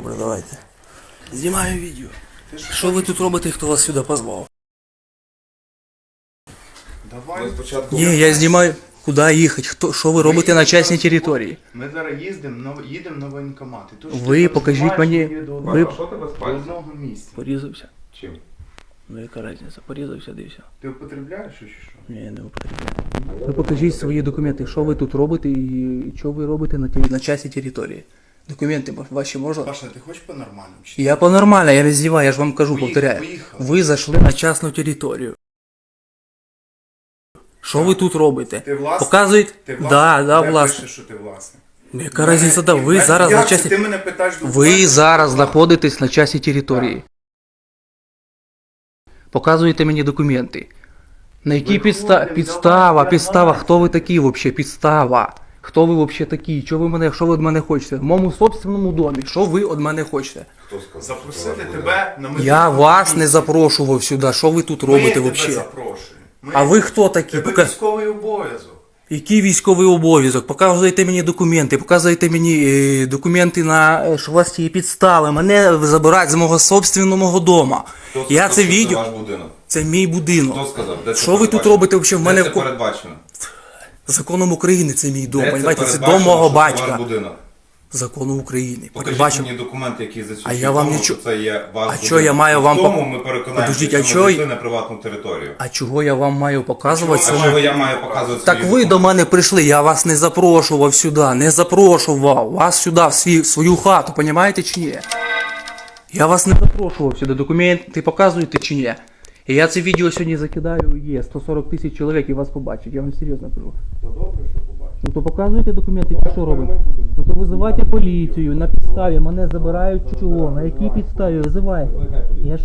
Добре, давайте. Знімаю відео. Що ви тут робите, хто вас сюди позвав? Давай. Спочатку Ні, я знімаю. Куди їхати? Хто, що ви робите на частній території? Ми зараз їздимо на їдемо на воєнкомат. І що Ви ти покажіть мені- що ви- А що тебе до пальцем? одного місця. Порізався. Чим? Ну яка різниця? Порізався, дився. Ти употребляєш чи що? Ні, не употребляю. Ви покажіть свої документи, що ви тут робите і що ви робите на, ті- на частній території. Документи ваші можна? Паша, ти хочеш по-нормальному? Я по-нормально, я не здіваю, я ж вам кажу, Поїхали, повторяю. поїхали. Ви зайшли на частну територію. Що ви тут робите? Ти власник? Показуєте? Ти власник? Да, да, Де власне. пише, що ти власник? Яка різниця, да, ви Як- зараз як на це часті... Ти мене питаєш Ви документи? зараз знаходитесь на частній території. Показуєте мені документи. На якій підста... Підстава, підстава, хто ви такі взагалі? Підстава. Хто ви взагалі такі? Що ви мене, що ви від мене хочете? В моєму собственному домі. Що ви від мене хочете? Хто сказав? Запросили що тебе на Я вас не запрошував сюди. Що ви тут Ми робите тебе взагалі? запрошуємо. Ми- А ви хто такі? Тебе Пока- військовий обов'язок. Який військовий обов'язок? Показуєте мені документи, показуєте мені е, документи на е, що у вас є підстави. Мене забирають з мого собственного дома. Хто Я сказав, це що відео. ваш будинок. Це мій будинок. Хто сказав? Де це Що ви тут передбачено? робите взагалі? В мене Де в це ко- передбачено? Законом України це мій дом. Де Понимаєте, це дом мого батька. Будинок. Закону України. Покажіть Передбачено. мені документи, які А я вам що це є ваш А будинок. що я маю вам тому пок- ми переконаємося, Подождіть, що а ми зайшли на приватну територію. А чого я вам маю показувати? А чого я маю показувати Так свої ви до документи? мене прийшли, я вас не запрошував сюди, не запрошував вас сюди, в свій, в свою хату, понімаєте чи ні? Я вас не запрошував сюди, документи показуєте чи ні? І я це відео сьогодні закидаю, є 140 тисяч чоловік і вас побачать, я вам серйозно кажу. добре, що побачить. Ну то показуйте документи, чи що робимо. Ну то визивайте поліцію, на підставі, мене забирають чого, на якій підставі? Я ж